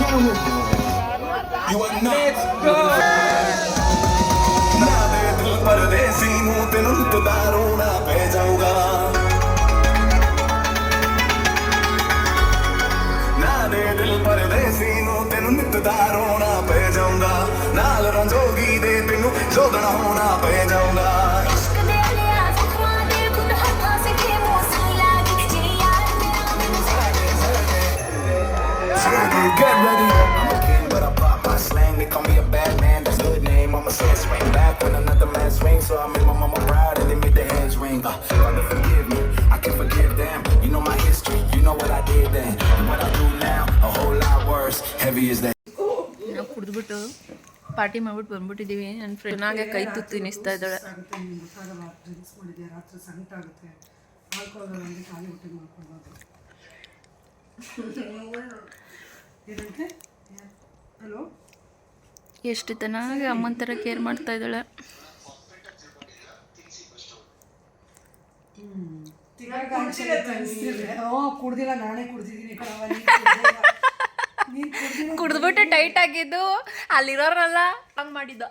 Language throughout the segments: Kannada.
You are not. ನಾವು ಕುಡಿದ್ಬಿಟ್ಟು ಪಾರ್ಟಿ ಮಾಡ್ಬಿಟ್ಟು ಬಂದ್ಬಿಟ್ಟಿದ್ದೀವಿ ನನ್ನ ಫ್ರೆಂಡ್ನಾಗೆ ಕೈ ತುತ್ತು ತಿನ್ನಿಸ್ತಾ ಇದ್ದಾಳೆ. ಎಷ್ಟು ಚೆನ್ನಾಗಿ ಅಮ್ಮನ ಥರ ಕೇರ್ ಮಾಡ್ತಾ ಇದ್ದಾಳೆ. ಹ್ಞೂ ಕುಡ್ದಿಲ್ಲ ನಾನೇ ಕುಡ್ದಿದ್ದೀನಿ ಕಣವ್ವ, ನೀನ್ ಕುಡ್ದಿಲ್ಲ. ನೀನ್ ಕುಡ್ದಿಲ್ಲ ಕುಡಿದ್ಬಿಟ್ಟು ಟೈಟ್ ಆಗಿದ್ದು ಅಲ್ಲಿರೋರಲ್ಲ ಹಂಗ್ ಮಾಡಿದ್ದ.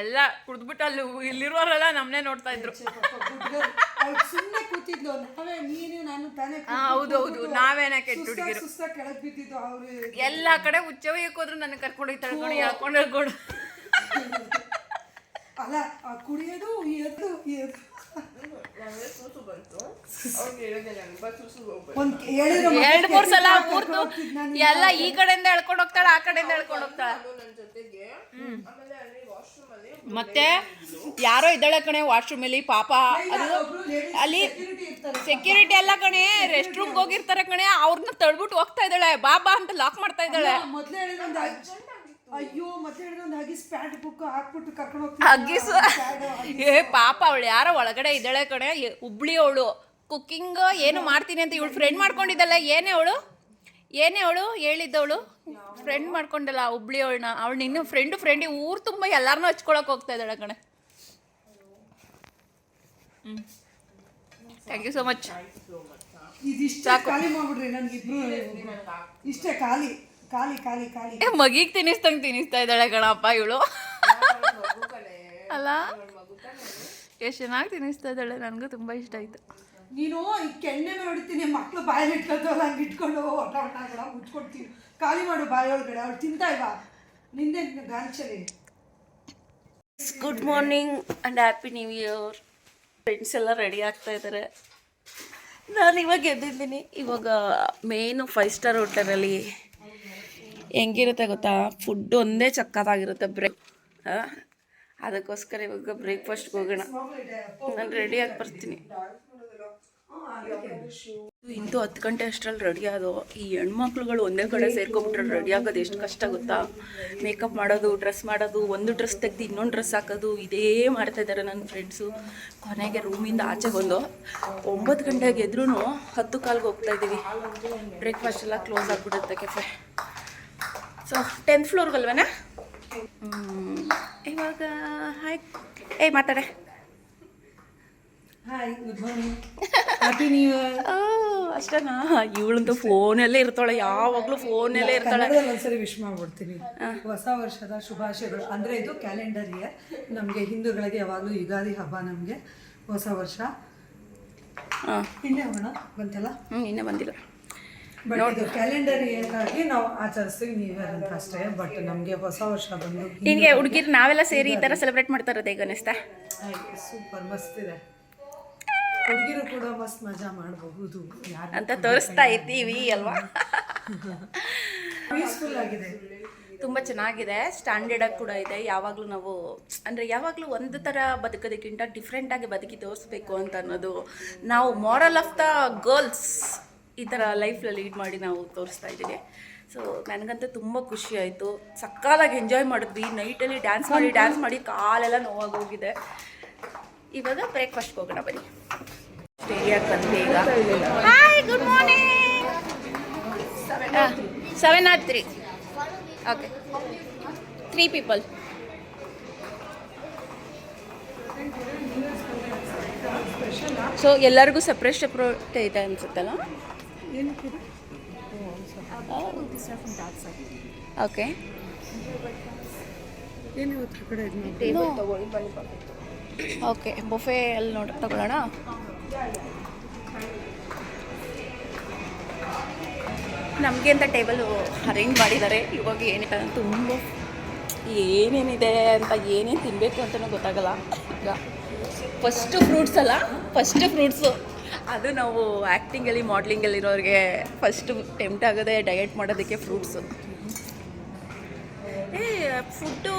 ಎಲ್ಲ ಕುಡ್ದ್ಬಿಟ್ಟು ಅಲ್ಲಿ ಇಲ್ಲಿರೋರೆಲ್ಲ ನಮ್ಮನ್ನೇ ನೋಡ್ತಾ ಇದ್ರು. ಸುಮ್ಮನೆ ಕೂತಿದ್ಲು. ನಾವೇ ನೀನು ನಾನು ತಾನೇ ಹೌದು, ಹೌದು. ನಾವೇನೇ ಕೆಟ್ಟ ಹುಡುಗಿರು. ಕೆಳಗೆ ಬಿದ್ದಿದ್ದು ಅವ್ರು. ಎಲ್ಲ ಕಡೆ ಹುಚ್ಚವಯ್ಯಕ್ಕೆ ಹೋದ್ರು ನನಗೆ ಕರ್ಕೊಂಡು ತಳ್ಕೊಂಡು ಕಣೆ ಹೇಳ್ಕೊಂಡು ಹೇಳ್ಕೊಂಡು ಅಲ್ಲ ಕುಡಿಯೋದು ಎದ್ದು ಎದ್ದು ಎರಡು ಮೂರು ಸಲ ಮೂರ್ತು ಎಲ್ಲ ಈ ಕಡೆಯಿಂದ ಎಳ್ಕೊಂಡು ಹೋಗ್ತಾಳ ಆ ಕಡೆಯಿಂದ ಎಳ್ಕೊಂಡು ಹೋಗ್ತಾಳೆ. ಮತ್ತೆ ಯಾರೋ ಇದ್ದಾಳೆ ಕಣೆ ವಾಶ್ರೂಮ್ ಅಲ್ಲಿ ಪಾಪ ಅದು ಅಲ್ಲಿ. ಸೆಕ್ಯೂರಿಟಿ ಎಲ್ಲ ಕಣೆ ರೆಸ್ಟ್ ರೂಮ್ ಹೋಗಿರ್ತಾರೆ ಕಣೆ ಅವ್ರನ್ನ ತಳ್ಬಿಟ್ಟು ಹೋಗ್ತಾ ಇದ್ದಾಳೆ ಬಾಬಾ ಅಂತ ಲಾಕ್ ಮಾಡ್ತಾ ಇದ್ದಾಳೆ ಅಯ್ಯೋ ಮತ್ತೆ ಒಂದು ಹಗಿಸ್ ಪ್ಯಾಂಟ್ ಬುಕ್ ಹಾಕ್ಬಿಟ್ಟು ಕರ್ಕೊಂಡು ಅಗ್ಗಿಸು ಏ ಪಾಪ ಅವಳು ಯಾರೋ ಒಳಗಡೆ ಇದ್ದಾಳೆ ಕಣೆ. ಎ- ಹುಬ್ಳಿ ಅವಳು. ಕುಕ್ಕಿಂಗ್ ಏನು ಮಾಡ್ತೀನಿ ಅಂತ ಇವಳು ಫ್ರೆಂಡ್ ಮಾಡ್ಕೊಂಡಿದ್ದಲ್ಲ. ಏನೇ ಅವಳು? ಏನೇ ಅವಳು? ಹೇಳಿದ್ದವಳು? ಫ್ರೆಂಡ್ ಮಾಡ್ಕೊಂಡಲ್ಲ ಹುಬ್ಳಿ ಅವಳನ್ನ. ಅವಳು ಇನ್ನೂ ಫ್ರೆಂಡು ಫ್ರೆಂಡಿ ಊರು ತುಂಬ ಎಲ್ಲಾರನ್ನೂ ಹಚ್ಕೊಳಕ್ ಹೋಗ್ತಾ ಇದ್ದಾಳೆ ಕಣೆ. ಹ್ಞೂ ಥ್ಯಾಂಕ್ ಯು ಸೊ ಮಚ್ ಇದಿಷ್ಟೇ ಖಾಲಿ ಮಾಡ್ಬಿಡ್ರಿ ನನ್ಗಿಬ್ರು ಇಷ್ಟೇ ಖಾಲಿ. ಖಾಲಿ ಖಾಲಿ ಖಾಲಿ. ಮಗಿಗೆ ತಿನ್ನಿಸ್ತಂಗೆ ತಿನ್ನಿಸ್ತಾ ಇದ್ದಾಳೆ ಕಣಪ್ಪ ಇವಳು. ಅಲ್ಲ? ಎಷ್ಟು ಚೆನ್ನಾಗಿ ತಿನ್ನಿಸ್ತಾ ಇದ್ದಾಳೆ. ನನಗೂ ತುಂಬ ಇಷ್ಟ ಆಯಿತು. ನೀನು ಈ ಕೆಣ್ಣೆ ನೋಡ್ತೀನಿ ಮಕ್ಳು ಬಾಯಲ್ಲಿ ಇಟ್ಕೊಳ್ತಾವಲ್ಲ ಹಂಗೆ ಇಟ್ಕೊಂಡು ಒಟ ಮುಚ್ಕೊಡ್ತೀನಿ ಖಾಲಿ ಮಾಡು ಬಾಯಿ ಒಳಗಡೆ ಅವ್ಳು ತಿಂತಾ ಇಲ್ವಾ? ನಿಂದೆ ಗಾಂಚಲಿ good morning and happy new year friends ಎಲ್ಲ ರೆಡಿ ಆಗ್ತಾ ಇದ್ದಾರೆ ನಾನು ಇವಾಗ ಎದ್ದಿದ್ದೀನಿ. ಇವಾಗ ಮೇನು ಫೈವ್ ಸ್ಟಾರ್ ಹೋಟೆಲಲ್ಲಿ ಹೆಂಗಿರುತ್ತೆ ಗೊತ್ತಾ? ಫುಡ್ ಒಂದೇ ಚಕ್ಕದಾಗಿರುತ್ತೆ ಬ್ರೇಕ್ ಅದಕ್ಕೋಸ್ಕರ ಇವಾಗ ಬ್ರೇಕ್ಫಾಸ್ಟ್ಗೆ ಹೋಗೋಣ. ನಾನು ರೆಡಿಯಾಗಿ ಬರ್ತೀನಿ. ಇಂದು ಹತ್ತು ಗಂಟೆ ಅಷ್ಟರಲ್ಲಿ ರೆಡಿ ಈ ಹೆಣ್ಮಕ್ಳುಗಳು ಒಂದೇ ಕಡೆ ಸೇರ್ಕೊಬಿಟ್ರೆ ರೆಡಿ ಆಗೋದು ಎಷ್ಟು ಕಷ್ಟ ಗೊತ್ತಾ? ಮೇಕಪ್ ಮಾಡೋದು ಡ್ರೆಸ್ ಮಾಡೋದು, ಒಂದು ಡ್ರೆಸ್ ತೆಗೆದು ಇನ್ನೊಂದು ಡ್ರೆಸ್ ಹಾಕೋದು, ಇದೇ ಮಾಡ್ತಾ ಇದ್ದಾರೆ ನನ್ನ ಫ್ರೆಂಡ್ಸು ಕೊನೆಗೆ ರೂಮಿಂದ ಆಚೆ ಬಂದು ಒಂಬತ್ತು ಗಂಟೆಗೆ ಎದ್ರೂ ಹತ್ತು ಕಾಲ್ಗೆ ಹೋಗ್ತಾ ಇದ್ದೀವಿ. ಬ್ರೇಕ್ಫಾಸ್ಟ್ ಎಲ್ಲ ಕ್ಲೋಸ್ ಆಗಿಬಿಡುತ್ತೆ ಕೆಫೆ ಸೊ ಟೆಂತ್ ಫ್ಲೋರ್ಗಲ್ವನ ಇವಾಗ ಹಾಯ್ ಏಯ್ ಮಾತಾಡೆ. ಅಷ್ಟೇನಾ? ಇವಳಂತೂ ಫೋನಲ್ಲೇ ಇರ್ತಾಳೆ ಯಾವಾಗಲೂ ಫೋನಲ್ಲೇ ಇರ್ತಾಳೆ. ಒಂದ್ಸರಿ ವಿಶ್ ಮಾಡ್ಬಿಡ್ತೀನಿ. ಹೊಸ ವರ್ಷದ ಶುಭಾಶಯಗಳು. ಅಂದರೆ ಇದು ಕ್ಯಾಲೆಂಡರ್ ಇಯರ್ ನಮಗೆ ಹಿಂದೂಗಳಿಗೆ ಯಾವಾಗಲೂ ಯುಗಾದಿ ಹಬ್ಬ ನಮಗೆ ಹೊಸ ವರ್ಷ. ಹಾಂ. ಇನ್ನೇ ಬಂತಲ್ಲ? ಹ್ಞೂ ಇನ್ನೇ ಬಂದಿಲ್ಲ. ಬಟ್ ಇದು ಕ್ಯಾಲೆಂಡರ್ ಏನಾಗಿ ನಾವು ಆಚರಿಸ್ತೀವಿ ನ್ಯೂ ಇಯರ್ ಅಂತ ಅಷ್ಟೇ ಬಟ್ ನಮಗೆ ಹೊಸ ವರ್ಷ ಬಂದು ನಿನಗೆ ಹುಡುಗಿರು ನಾವೆಲ್ಲ ಸೇರಿ ಈ ಥರ ಸೆಲೆಬ್ರೇಟ್ ಮಾಡ್ತಾ ಇರೋದು ಹೇಗೆ ಅನಿಸ್ತಾ ಸೂಪರ್ ಮಸ್ತ್ ಇದೆ. ಹುಡುಗಿರು ಕೂಡ ಮಸ್ತ್ ಮಜಾ ಮಾಡಬಹುದು. ಅಂತ ತೋರಿಸ್ತಾ ಇದ್ದೀವಿ ಅಲ್ವಾ? ಪೀಸ್ಫುಲ್ ಆಗಿದೆ. ತುಂಬ ಚೆನ್ನಾಗಿದೆ. ಸ್ಟ್ಯಾಂಡರ್ಡಾಗಿ ಕೂಡ ಇದೆ. ಯಾವಾಗಲೂ ನಾವು ಅಂದರೆ ಯಾವಾಗಲೂ ಒಂದು ಥರ ಬದುಕೋದಕ್ಕಿಂತ ಡಿಫ್ರೆಂಟಾಗಿ ಬದುಕಿ ತೋರಿಸ್ಬೇಕು ಅಂತ ಅನ್ನೋದು ನಾವು ಮಾರಲ್ ಆಫ್ ದ ಗರ್ಲ್ಸ್ ಈ ಥರ ಲೈಫಲ್ಲಿ ಲೀಡ್ ಮಾಡಿ ನಾವು ತೋರಿಸ್ತಾ ಇದ್ದೀವಿ. ಸೊ ನನಗಂತೂ ತುಂಬ ಖುಷಿ ಆಯಿತು. ಸಕ್ಕಾಲಾಗಿ ಎಂಜಾಯ್ ಮಾಡಿದ್ವಿ. ನೈಟಲ್ಲಿ ಡ್ಯಾನ್ಸ್ ಮಾಡಿ ಡ್ಯಾನ್ಸ್ ಮಾಡಿ ಕಾಲೆಲ್ಲ ನೋವಾಗಿ ಹೋಗಿದೆ ಇವಾಗ ಬ್ರೇಕ್ಫಾಸ್ಟ್ಗೆ ಹೋಗೋಣ ಬನ್ನಿ. ಸ್ಟೇಡಿಯಾಗಿ ಬಂದ್ವಿ ಈಗ. Hi good morning seven or three okay three people so ಎಲ್ಲರಿಗೂ ಸಪ್ರೇಟ್ ಸಪ್ರೇಟ್ ಇದೆ ಅನ್ಸುತ್ತಲ್ಲ? ಓಕೆ. ಓಕೆ ಬೊಫೆ ಅಲ್ಲಿ ನೋಡಿ ತಗೊಳ್ಳೋಣ? ನಮಗೆ ಅಂತ ಟೇಬಲ್ ಅರೇಂಜ್ ಮಾಡಿದ್ದಾರೆ. ಇವಾಗ ಏನಿದೆ ಅಂತ ತುಂಬ ಏನೇನಿದೆ ಅಂತ ಏನೇನು ತಿನ್ನಬೇಕು ಅಂತಲೂ ಗೊತ್ತಾಗಲ್ಲ. ಈಗ ಫಸ್ಟು ಫ್ರೂಟ್ಸ್ ಅಲ್ಲ? ಫಸ್ಟು ಫ್ರೂಟ್ಸು ಅದು ನಾವು ಆ್ಯಕ್ಟಿಂಗಲ್ಲಿ ಮಾಡ್ಲಿಂಗಲ್ಲಿರೋರಿಗೆ ಫಸ್ಟು ಟೆಂಪ್ಟ್ ಆಗೋದೇ ಡಯಟ್ ಮಾಡೋದಕ್ಕೆ ಫ್ರೂಟ್ಸು ಏ ಫುಡ್ಡು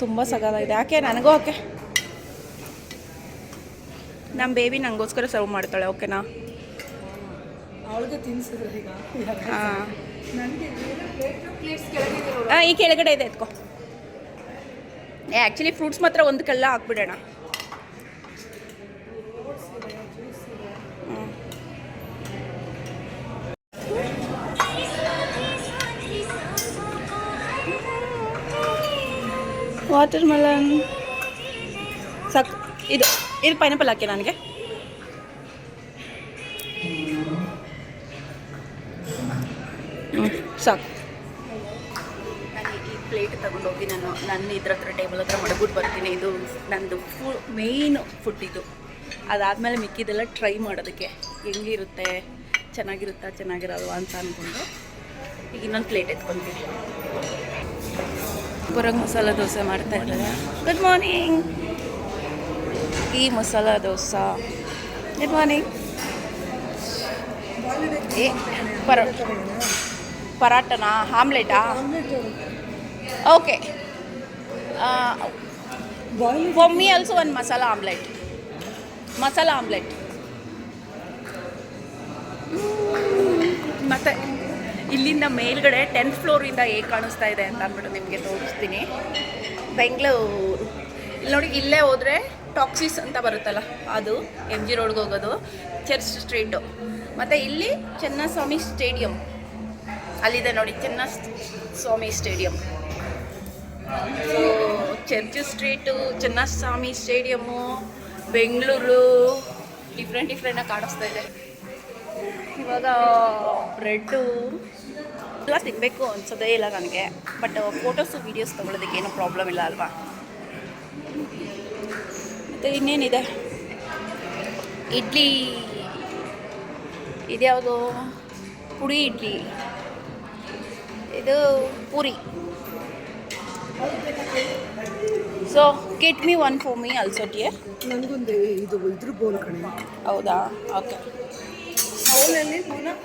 ತುಂಬ ಸಗದಾಗಿದೆ ಯಾಕೆ? ನನಗೂ ಓಕೆ. ನಮ್ಮ ಬೇಬಿ ನನಗೋಸ್ಕರ ಸರ್ವ್ ಮಾಡ್ತಾಳೆ ಓಕೆನಾ ಹಾಂ. ಈ ಕೆಳಗಡೆ ಇದೆ ಎತ್ಕೊ. ಏ ಆ್ಯಕ್ಚುಲಿ ಫ್ರೂಟ್ಸ್ ಮಾತ್ರ ಒಂದು ಕಲ್ಲ ಹಾಕ್ಬಿಡೋಣ. ವಾಟರ್ ಮೆಲನ್ ಸಾಕು ಇದು ಇದು ಪೈನಾಪಲ್ ಹಾಕಿ ನನಗೆ. ಸಾಕು. ಪ್ಲೇಟ್ ತಗೊಂಡೋಗಿ ನಾನು ನನ್ನ ಇದ್ರ ಹತ್ರ ಟೇಬಲ್ ಹತ್ರ ಮಡಗ್ಬಿಟ್ಟು ಬರ್ತೀನಿ. ಇದು ನಂದು ಫುಲ್ ಮೇಯ್ನ್ ಫುಡ್ ಇದು. ಅದಾದಮೇಲೆ ಮಿಕ್ಕಿದೆಲ್ಲ ಟ್ರೈ ಮಾಡೋದಕ್ಕೆ. ಹೆಂಗಿರುತ್ತೆ? ಚೆನ್ನಾಗಿರುತ್ತಾ? ಚೆನ್ನಾಗಿರಲ್ವಾ ಅಂತ ಅಂದ್ಕೊಂಡು ಈಗ ಇನ್ನೊಂದು ಪ್ಲೇಟ್ ಎತ್ಕೊತೀನಿ. ಹೊರಗೆ ಮಸಾಲ ದೋಸೆ ಮಾಡ್ತಾ ಇದ್ದಾರೆ ಗುಡ್ ಮಾರ್ನಿಂಗ್ ಈ ಮಸಾಲ ದೋಸೆ. ಗುಡ್ ಮಾರ್ನಿಂಗ್ ಏ, ಪರ ಪರಾಟನಾ ಆಮ್ಲೆಟಾ? ಓಕೆ ಬೊಮ್ಮಿ ಆಲ್ಸೋ ಒಂದು ಮಸಾಲ ಆಮ್ಲೆಟ್. ಮಸಾಲ ಆಮ್ಲೆಟ್. ಮತ್ತು? ಇಲ್ಲಿಂದ ಮೇಲ್ಗಡೆ ಟೆಂತ್ ಫ್ಲೋರಿಂದ ಹೇಗೆ ಕಾಣಿಸ್ತಾ ಇದೆ ಅಂತ ಅಂದ್ಬಿಟ್ಟು ನಿಮಗೆ ತೋರಿಸ್ತೀನಿ. ಬೆಂಗಳೂರು. ಇಲ್ಲಿ ನೋಡಿ, ಇಲ್ಲೇ ಹೋದ್ರೆ ಟಾಕ್ಸಿಸ್ ಅಂತ ಬರುತ್ತಲ್ಲ, ಅದು ಎಂ ಜಿ ರೋಡ್ಗೆ ಹೋಗೋದು ಚರ್ಚ್ ಸ್ಟ್ರೀಟು ಮತ್ತು ಇಲ್ಲಿ ಚೆನ್ನಸ್ವಾಮಿ ಸ್ಟೇಡಿಯಂ ಅಲ್ಲಿದೆ ನೋಡಿ Chinnaswamy stadium so church street Chinnaswamy stadium Bengaluru different ಡಿಫ್ರೆಂಟಾಗಿ ಕಾಣಿಸ್ತಾ ಇದೆ. ಇವಾಗ ಬ್ರೆಡ್ಡು. ಎಲ್ಲ ತಿನ್ನಬೇಕು ಅನ್ಸೋದೇ ಇಲ್ಲ ನನಗೆ. ಬಟ್ ಫೋಟೋಸು ವೀಡಿಯೋಸ್ ತೊಗೊಳೋದಕ್ಕೆ ಏನೂ ಪ್ರಾಬ್ಲಮ್ ಇಲ್ಲ ಅಲ್ವಾ? ಮತ್ತು ಇನ್ನೇನಿದೆ? ಇಡ್ಲಿ. ಇದ್ಯಾವುದು? ಪುಡಿ ಇಡ್ಲಿ. ಇದು puri. So get me one for me also dear ನನಗೊಂದು ಇದು ಇದ್ರ ಬೋಲ್ ಕಣೆ. ಹೌದಾ? ಓಕೆ ಪುನಃ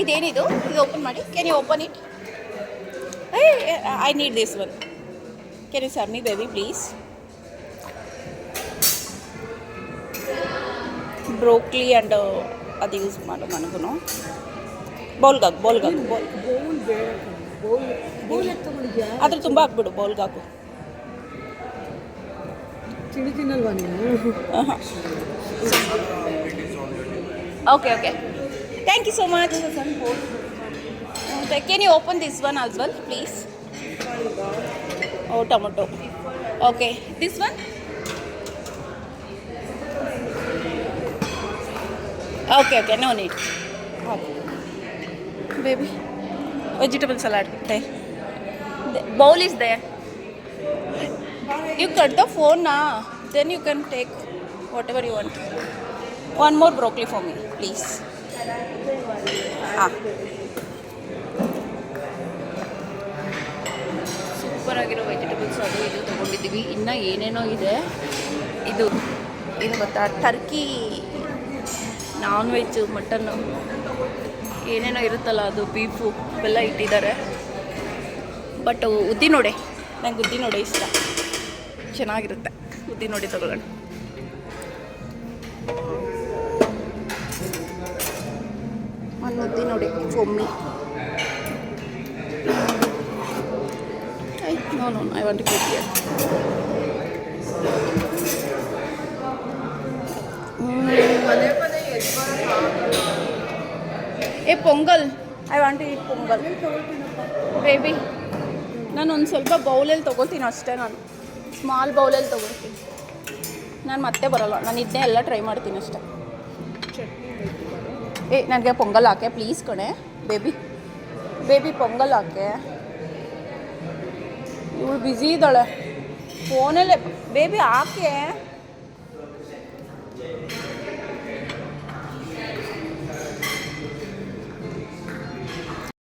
ಇದೇನಿದು? ಇದು ಓಪನ್ ಮಾಡಿ. Can you open it I need this one can you serve me baby please broccoli and ಅದು ಯೂಸ್ ಮಾಡು ನನಗೂ ಬೌಲ್ಗಾಕು ಬೌಲ್ಗಾಕು ಬೌಲ್ ಅದ್ರ ತುಂಬ ಹಾಕ್ಬಿಡು ಬೌಲ್ಗಾಕು ತಿಂಡಿ ತಿನ್ನಲ್ವಾ okay okay Thank you so much. Can you open this one as well, please? Oh, tomato. Okay, this one? Okay, okay, no need. Okay. Baby, vegetable salad. There. The bowl is there. You cut the phone now. Then you can take whatever you want. One more broccoli for me, please. ಹಾಂ. ಸೂಪರ್ ಆಗಿರೋ ವೆಜಿಟಬಲ್ಸ್ ಅದು ಇದು ತೊಗೊಂಡಿದ್ದೀವಿ. ಇನ್ನು ಏನೇನೋ ಇದೆ. ಇದು ಇದು ಗೊತ್ತಾ? ಟರ್ಕಿ ನಾನ್ ವೆಜ್ ಮಟನ್ನು ಏನೇನೋ ಇರುತ್ತಲ್ಲ ಅದು ಬೀಫು ಎಲ್ಲ ಇಟ್ಟಿದ್ದಾರೆ. ಬಟ್ ಉದ್ದಿನೋಡೆ ನಂಗೆ ಉದ್ದಿನೋಡೆ ಇಷ್ಟ. ಚೆನ್ನಾಗಿರುತ್ತೆ. ಉದ್ದಿನೋಡೆ ತಗೊಳ್ಳೋಣ. ಒಂದು ನೋಡಿ ಫೊಮ್ಮಿ I no no I want to hear a pongal. I want to eat pongal. Baby ನಾನು ಒಂದು ಸ್ವಲ್ಪ ಬೌಲಲ್ಲಿ ತೊಗೋತೀನಿ ಅಷ್ಟೇ ನಾನು. ಸ್ಮಾಲ್ ಬೌಲಲ್ಲಿ ತೊಗೊಳ್ತೀನಿ. ನಾನು ಮತ್ತೆ ಬರೋಲ್ಲ. ನಾನು ಇದನ್ನೇ ಎಲ್ಲ ಟ್ರೈ ಮಾಡ್ತೀನಿ ಅಷ್ಟೇ. ಏ ನನಗೆ ಪೊಂಗಲ್ ಹಾಕೆ ಪ್ಲೀಸ್ ಕಣೆ. ಬೇಬಿ ಬೇಬಿ ಪೊಂಗಲ್ ಹಾಕೆ. ಇವಳು ಬ್ಯುಸಿ ಇದ್ದಾಳೆ. ಫೋನಲ್ಲೇ ಬೇಬಿ ಹಾಕೆ.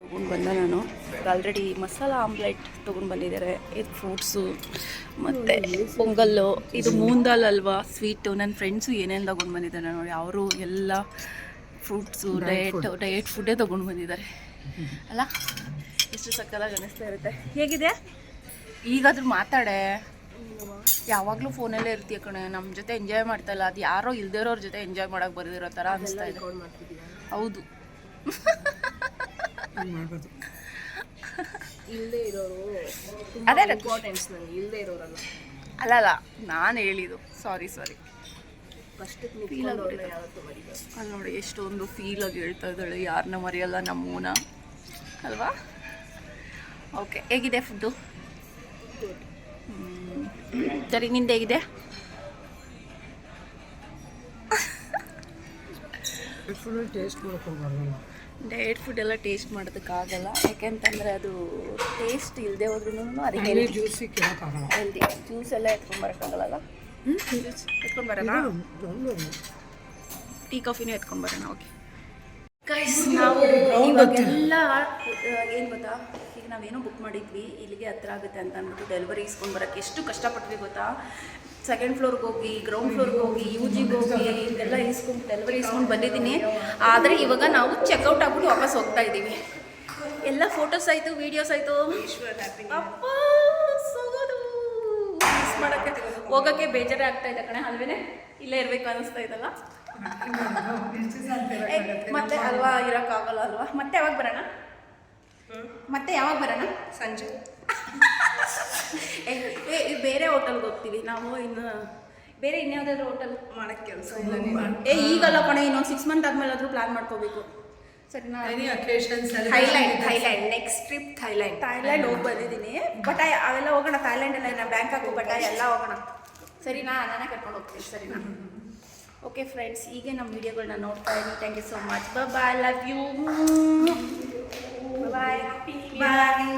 ತೊಗೊಂಡು ಬಂದೆ ನಾನು. ಆಲ್ರೆಡಿ ಮಸಾಲ ಆಮ್ಲೆಟ್ ತೊಗೊಂಡು ಬಂದಿದ್ದಾರೆ. ಇದು ಫ್ರೂಟ್ಸು ಮತ್ತು ಪೊಂಗಲ್ಲು ಇದು ಮೂಂದಾಲ್ ಅಲ್ವಾ ಸ್ವೀಟು ನನ್ನ ಫ್ರೆಂಡ್ಸು ಏನೇನು ತಗೊಂಡು ಬಂದಿದ್ದಾರೆ ನೋಡಿ ಅವರು ಎಲ್ಲ ಫ್ರೂಟ್ಸು ಡಯಟ್ ಡಯಟ್ ಫುಡ್ಡೇ ತೊಗೊಂಡು ಬಂದಿದ್ದಾರೆ. ಅಲ್ಲ? ಎಷ್ಟು ಸಕ್ಕದಾಗಿ ಅನ್ನಿಸ್ತಾ ಇರುತ್ತೆ. ಹೇಗಿದೆ? ಈಗಾದರೂ ಮಾತಾಡೆ. ಯಾವಾಗಲೂ ಫೋನಲ್ಲೇ ಇರ್ತೀಯ ಕಣೆ. ನಮ್ಮ ಜೊತೆ ಎಂಜಾಯ್ ಮಾಡ್ತಾ ಇಲ್ಲ. ಅದು ಯಾರೋ ಇಲ್ದಿರೋರ ಜೊತೆ ಎಂಜಾಯ್ ಮಾಡೋಕೆ ಬರೆದಿರೋ ಥರ ಅನಿಸ್ತಾ ಇದೆ. ಹೌದು. ಇಲ್ಲದೆ ಇರೋರು ಅದೇ ಅಲ್ಲ ನನಗೆ ಇಲ್ಲದೆ ಇರೋರಲ್ಲ. ಅಲ್ಲಲ್ಲ ನಾನು ಹೇಳಿದ್ದು. ಸಾರಿ ಸಾರಿ ಕಷ್ಟಕ್ಕೆ ಯಾವತ್ತೂ ಅಲ್ಲಿ ನೋಡಿ ಎಷ್ಟೊಂದು ಆಗಿ ಹೇಳ್ತಾ ಇದ್ದಾಳೆ ಯಾರನ್ನ ಮರೆಯಲ್ಲ ನಮ್ಮೂನ. ಅಲ್ವಾ? ಓಕೆ ಹೇಗಿದೆ ಫುಡ್ಡು ಸರಿ ನಿಂದ ಹೇಗಿದೆ? ಡಯಟ್ ಫುಡ್ ಎಲ್ಲ ಟೇಸ್ಟ್ ಮಾಡೋದಕ್ಕಾಗಲ್ಲ. ಯಾಕೆಂತಂದರೆ ಅದು ಟೇಸ್ಟ್ ಇಲ್ಲದೆ ಹೋದ್ರೂ ಅದಕ್ಕೆ ಜ್ಯೂಸ್ ಜ್ಯೂಸಿ ಕೇಳೋಕ್ಕಾಗಲ್ಲ. ಹೆಲ್ದಿ ಜ್ಯೂಸ್ ಎಲ್ಲ ಎತ್ಕೊಂಡು ಬರೋಣ? ಟೀ ಕಾಫಿನೂ ಎತ್ಕೊಂಡು ಬರೋಣ ಓಕೆ. ಗೈಸ್ ನಾವು ಇವಾಗೆಲ್ಲ ಏನು ಗೊತ್ತಾ? ಈಗ ನಾವೇನೋ ಬುಕ್ ಮಾಡಿದ್ವಿ ಇಲ್ಲಿಗೆ ಹತ್ರ ಆಗುತ್ತೆ ಅಂತ ಅಂದ್ಬಿಟ್ಟು ಡೆಲಿವರಿ ಇಸ್ಕೊಂಡು ಬರೋಕ್ಕೆ ಎಷ್ಟು ಕಷ್ಟಪಟ್ವಿ ಗೊತ್ತಾ? ಸೆಕೆಂಡ್ ಫ್ಲೋರ್ಗೆ ಹೋಗಿ ಗ್ರೌಂಡ್ ಫ್ಲೋರ್ಗೆ ಹೋಗಿ ಯು ಜಿಗೆ ಹೋಗಿ ಇದೆಲ್ಲ ಇಸ್ಕೊಂಡು ಡೆಲಿವರಿ ಇಸ್ಕೊಂಡು ಬಂದಿದ್ದೀನಿ. ಆದರೆ ಇವಾಗ ನಾವು ಚೆಕ್ಔಟ್ ಆಗ್ಬಿಟ್ಟು ವಾಪಸ್ ಹೋಗ್ತಾ ಇದ್ದೀವಿ ಎಲ್ಲ ಫೋಟೋಸ್ ಆಯಿತು ವೀಡಿಯೋಸ್ ಆಯಿತು. ಅಪ್ಪ! ಮಿಸ್ ಮಾಡೋಕ್ಕೆ ಹೋಗೋಕ್ಕೆ ಬೇಜಾರೇ ಆಗ್ತಾ ಇದೆ ಕಣೆ ಅಲ್ವೇನೆ? ಇಲ್ಲೇ ಇರಬೇಕು ಅನಿಸ್ತಾ ಇದಲ್ಲ. ಮತ್ತೆ ಅಲ್ವಾ ಇರೋಕ್ಕಾಗಲ್ಲ ಅಲ್ವಾ? ಮತ್ತೆ ಯಾವಾಗ ಬರೋಣ? ಮತ್ತೆ ಯಾವಾಗ ಬರೋಣ? ಸಂಜೆ. ಏ, ಬೇರೆ ಹೋಟೆಲ್ಗೆ ಹೋಗ್ತೀವಿ ನಾವು ಇನ್ನು ಬೇರೆ ಇನ್ಯಾವುದಾದ್ರು ಹೋಟೆಲ್ ಮಾಡಕ್ಕೆ ಕೆಲಸ ಇಲ್ಲ ಏ ಈಗಲ್ಲ ಕಣೆ ಇನ್ನೊಂದು ಸಿಕ್ಸ್ ಮಂತ್ ಆದ್ಮೇಲೆ ಆದರೂ ಪ್ಲಾನ್ ಮಾಡ್ಕೋಬೇಕು. ಸರಿನಾ any occasions Thailand Thailand next trip Thailand Thailand ಹೋಗಿ ಬಂದಿದ್ದೀನಿ ಬಟ್ ಅವೆಲ್ಲ ಹೋಗೋಣ ಥೈಲ್ಯಾಂಡ್ ಎಲ್ಲ ಬ್ಯಾಂಕಾಕ್ ಬಟ್ ಎಲ್ಲ ಹೋಗೋಣ. ಸರಿನಾ ನಾನೇ ಕರ್ಕೊಂಡು ಹೋಗ್ತೀನಿ ಸರಿನಾ ಓಕೆ ಫ್ರೆಂಡ್ಸ್ ಹೀಗೆ ನಮ್ಮ ವಿಡಿಯೋಗಳನ್ನ ನೋಡ್ತಾ ಇದ್ದೀನಿ thank you so much bye love you bye bye